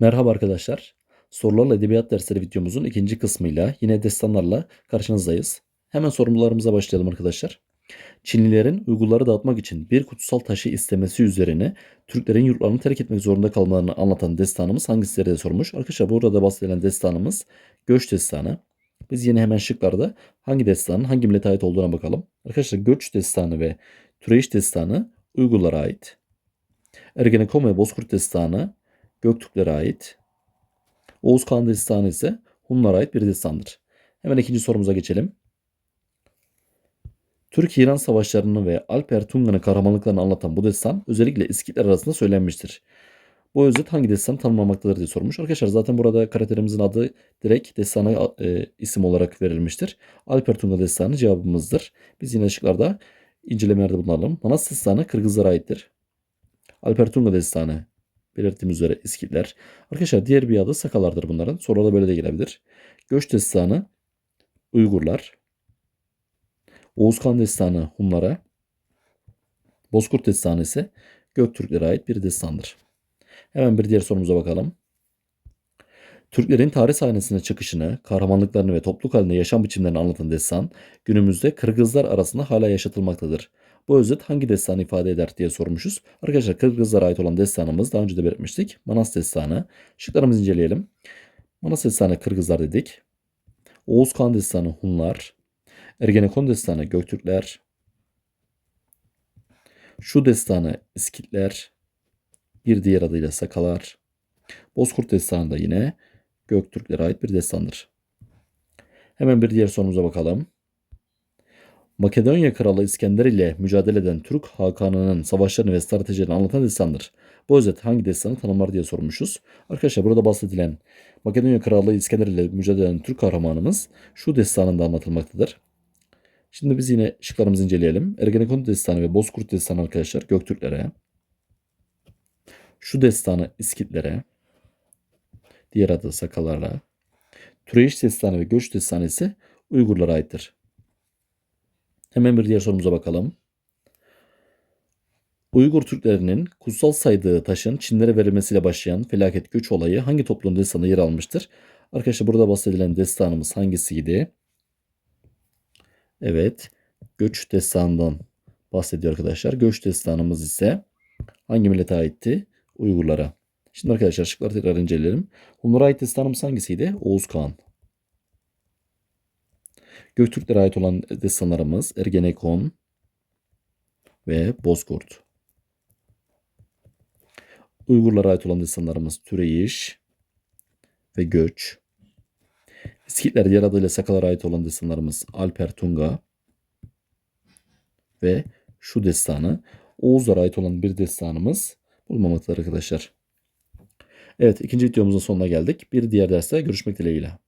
Merhaba arkadaşlar. Sorularla Edebiyat Dersleri videomuzun ikinci kısmıyla yine destanlarla karşınızdayız. Hemen sorumlularımıza başlayalım arkadaşlar. Çinlilerin Uygurları dağıtmak için bir kutsal taşı istemesi üzerine Türklerin yurtlarını terk etmek zorunda kalmalarını anlatan destanımız hangisileri diye sormuş. Arkadaşlar burada bahsedilen destanımız Göç Destanı. Biz yine hemen şıklarda hangi destanın hangi millete ait olduğuna bakalım. Arkadaşlar Göç Destanı ve Türeyiş Destanı Uygurlara ait. Ergenekon ve Bozkurt Destanı Göktürklere ait. Oğuz Kağan Destanı ise Hunlara ait bir destandır. Hemen ikinci sorumuza geçelim. Türk-İran savaşlarını ve Alper Tunga'nın kahramanlıklarını anlatan bu destan özellikle İskitler arasında söylenmiştir. Bu özet hangi destanı tanımlamaktadır diye sormuş. Arkadaşlar zaten burada karakterimizin adı direkt destana e, isim olarak verilmiştir. Alper Tunga destanı cevabımızdır. Biz yine şıklarda incelemelerde bulunalım. Manas destanı Kırgızlara aittir. Alper Tunga destanı belirttiğimiz üzere İskitler. Arkadaşlar diğer bir adı Sakalardır bunların. Sorularda böyle de gelebilir. Göç destanı Uygurlar. Oğuzkan destanı Hunlara. Bozkurt destanı ise Göktürklere ait bir destandır. Hemen bir diğer sorumuza bakalım. Türklerin tarih sahnesine çıkışını, kahramanlıklarını ve topluluk halinde yaşam biçimlerini anlatan destan günümüzde Kırgızlar arasında hala yaşatılmaktadır. Bu özet hangi destanı ifade eder diye sormuşuz. Arkadaşlar Kırgızlara ait olan destanımız daha önce de belirtmiştik. Manas destanı. Şıklarımızı inceleyelim. Manas destanı Kırgızlar dedik. Oğuz Kağan destanı Hunlar. Ergenekon destanı Göktürkler. Şu destanı İskitler. Bir diğer adıyla Sakalar. Bozkurt destanı da yine Göktürklere ait bir destandır. Hemen bir diğer sorumuza bakalım. Makedonya Kralı İskender ile mücadele eden Türk Hakanı'nın savaşlarını ve stratejilerini anlatan destandır. Bu özet hangi destanı tanımlar diye sormuşuz. Arkadaşlar burada bahsedilen Makedonya Kralı İskender ile mücadele eden Türk kahramanımız şu destanında anlatılmaktadır. Şimdi biz yine şıklarımızı inceleyelim. Ergenekon destanı ve Bozkurt destanı arkadaşlar Göktürklere. Şu destanı İskitlere. Diğer adı Sakalarla. Türeyiş destanı ve Göç destanı ise Uygurlara aittir. Hemen bir diğer sorumuza bakalım. Uygur Türklerinin kutsal saydığı taşın Çinlere verilmesiyle başlayan felaket göç olayı hangi toplum destanında yer almıştır? Arkadaşlar burada bahsedilen destanımız hangisiydi? Evet, göç destanından bahsediyor arkadaşlar. Göç destanımız ise hangi millete aitti? Uygurlara. Şimdi arkadaşlar şıkları tekrar inceleyelim. Hunlara ait destanımız hangisiydi? Oğuz Kağan. Göktürklere ait olan destanlarımız Ergenekon ve Bozkurt. Uygurlara ait olan destanlarımız Türeyiş ve Göç. İskitler diğer adıyla Sakalara ait olan destanlarımız Alper Tunga ve şu destanı. Oğuzlara ait olan bir destanımız bulunmamaktadır arkadaşlar. Evet ikinci videomuzun sonuna geldik. Bir diğer derste görüşmek dileğiyle.